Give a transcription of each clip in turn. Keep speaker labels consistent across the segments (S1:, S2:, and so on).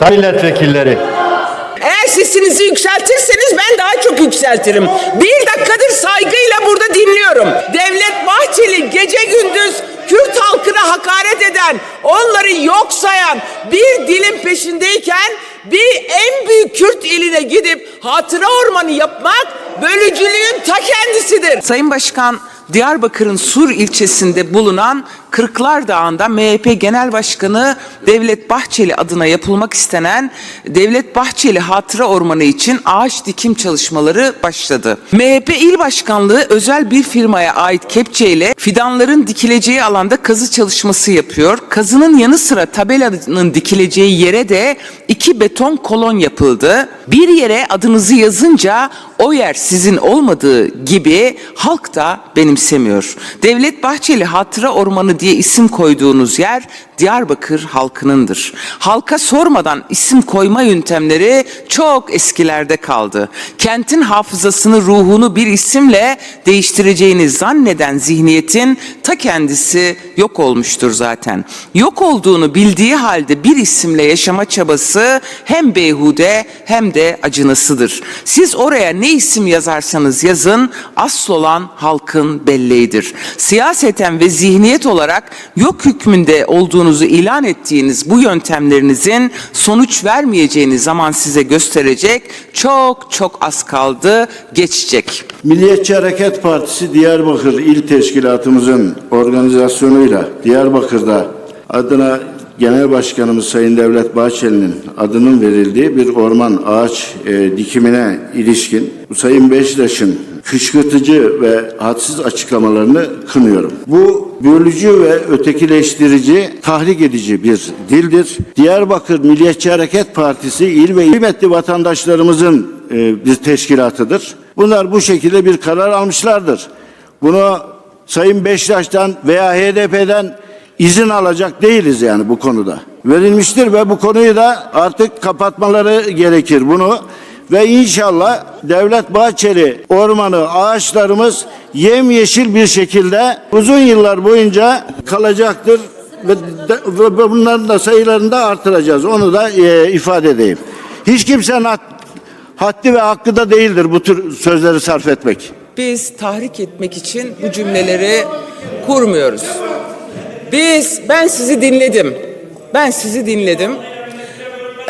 S1: Sayın milletvekilleri,
S2: Eğer sesinizi yükseltirseniz ben daha çok yükseltirim. Bir dakikadır saygıyla burada dinliyorum. Devlet Bahçeli gece gündüz Kürt halkına hakaret eden, onları yok sayan bir dilin peşindeyken bir en büyük Kürt iline gidip hatıra ormanı yapmak bölücülüğün ta kendisidir. Sayın Başkan Diyarbakır'ın Sur ilçesinde bulunan Kırklar Dağı'nda MHP Genel Başkanı Devlet Bahçeli adına yapılmak istenen Devlet Bahçeli Hatıra Ormanı için ağaç dikim çalışmaları başladı. MHP İl Başkanlığı özel bir firmaya ait kepçeyle fidanların dikileceği alanda kazı çalışması yapıyor. Kazının yanı sıra tabelanın dikileceği yere de iki beton kolon yapıldı. Bir yere adınızı yazınca o yer sizin olmadığı gibi halk da benimsemiyor. Devlet Bahçeli Hatıra Ormanı diye isim koyduğunuz yer Diyarbakır halkınındır. Halka sormadan isim koyma yöntemleri çok eskilerde kaldı. Kentin hafızasını, ruhunu bir isimle değiştireceğini zanneden zihniyetin ta kendisi yok olmuştur zaten. Yok olduğunu bildiği halde bir isimle yaşama çabası hem beyhude hem de acınasıdır. Siz oraya ne isim yazarsanız yazın asıl olan halkın belleğidir. Siyaseten ve zihniyet olarak yok hükmünde olduğunuzu ilan ettiğiniz bu yöntemlerinizin sonuç vermeyeceğini zaman size gösterecek. Çok çok az kaldı, geçecek.
S3: Milliyetçi Hareket Partisi Diyarbakır İl Teşkilatımızın organizasyonuyla Diyarbakır'da adına Genel Başkanımız Sayın Devlet Bahçeli'nin adının verildiği bir orman ağaç e, dikimine ilişkin Sayın Beşiktaş'ın kışkırtıcı ve hadsiz açıklamalarını kınıyorum. Bu bölücü ve ötekileştirici, tahrik edici bir dildir. Diyarbakır Milliyetçi Hareket Partisi il ve kıymetli vatandaşlarımızın e, bir teşkilatıdır. Bunlar bu şekilde bir karar almışlardır. Bunu Sayın Beşiktaş'tan veya HDP'den izin alacak değiliz yani bu konuda. Verilmiştir ve bu konuyu da artık kapatmaları gerekir bunu. Ve inşallah Devlet Bahçeli ormanı ağaçlarımız yemyeşil bir şekilde uzun yıllar boyunca kalacaktır ve, de- ve bunların da sayılarını da artıracağız. Onu da e, ifade edeyim. Hiç kimsenin had- haddi ve hakkı da değildir bu tür sözleri sarf etmek.
S2: Biz tahrik etmek için bu cümleleri kurmuyoruz. Biz, ben sizi dinledim. Ben sizi dinledim.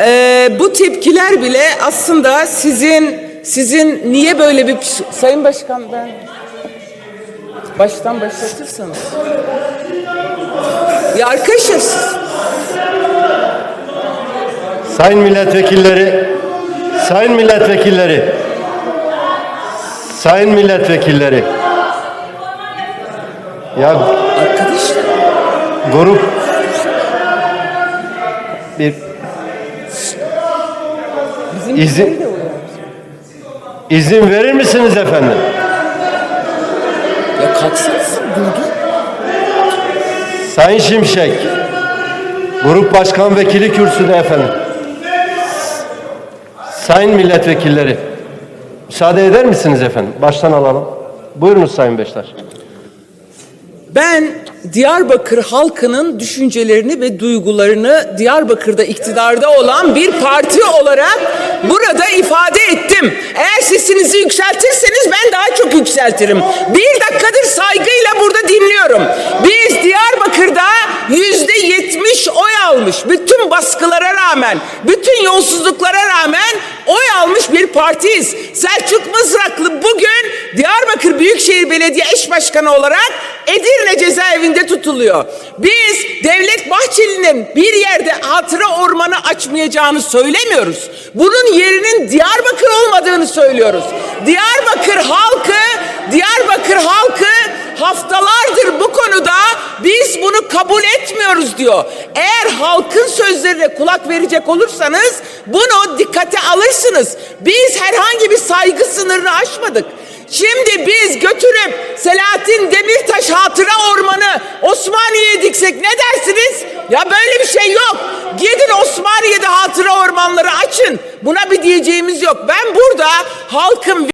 S2: Ee, bu tepkiler bile aslında sizin sizin niye böyle bir Sayın Başkan ben baştan başlatırsanız. Ya arkadaşlar siz-
S1: sayın milletvekilleri, sayın milletvekilleri, sayın milletvekilleri. Ya
S2: arkadaşlar
S1: grup bir
S2: bizim
S1: İzin- izin verir misiniz efendim?
S2: Ya kalksanız durdu.
S1: Sayın Şimşek, Grup Başkan Vekili kürsüde efendim. Sayın milletvekilleri, müsaade eder misiniz efendim? Baştan alalım. Buyurunuz Sayın Beştaş.
S2: Ben Diyarbakır halkının düşüncelerini ve duygularını Diyarbakır'da iktidarda olan bir parti olarak burada ifade ettim. Eğer sesinizi yükseltirseniz ben daha çok yükseltirim. Bir dakikadır saygıyla burada dinliyorum. Biz Diyarbakır'da yüzde yetmiş oy almış. Bütün baskılara rağmen, bütün yolsuzluklara rağmen oy almış bir partiyiz. Selçuk Mızraklı bugün Diyarbakır Büyükşehir Belediye Eş Başkanı olarak Edirne cezaevinde tutuluyor. Biz Devlet Bahçeli'nin bir yerde hatıra ormanı açmayacağını söylemiyoruz. Bunun yerinin Diyarbakır olmadığını söylüyoruz. Diyarbakır halkı, Diyarbakır halkı haftalardır bu konuda biz bunu kabul etmiyoruz diyor. Eğer halkın sözlerine kulak verecek olursanız bunu dikkate alırsınız. Biz herhangi bir saygı sınırını aşmadık. Şimdi biz götürüp Selahattin Demirtaş Hatıra Ormanı Osmaniye'ye diksek ne dersiniz? Ya böyle bir şey yok. Gidin Osmaniye'de hatıra ormanları açın. Buna bir diyeceğimiz yok. Ben burada halkın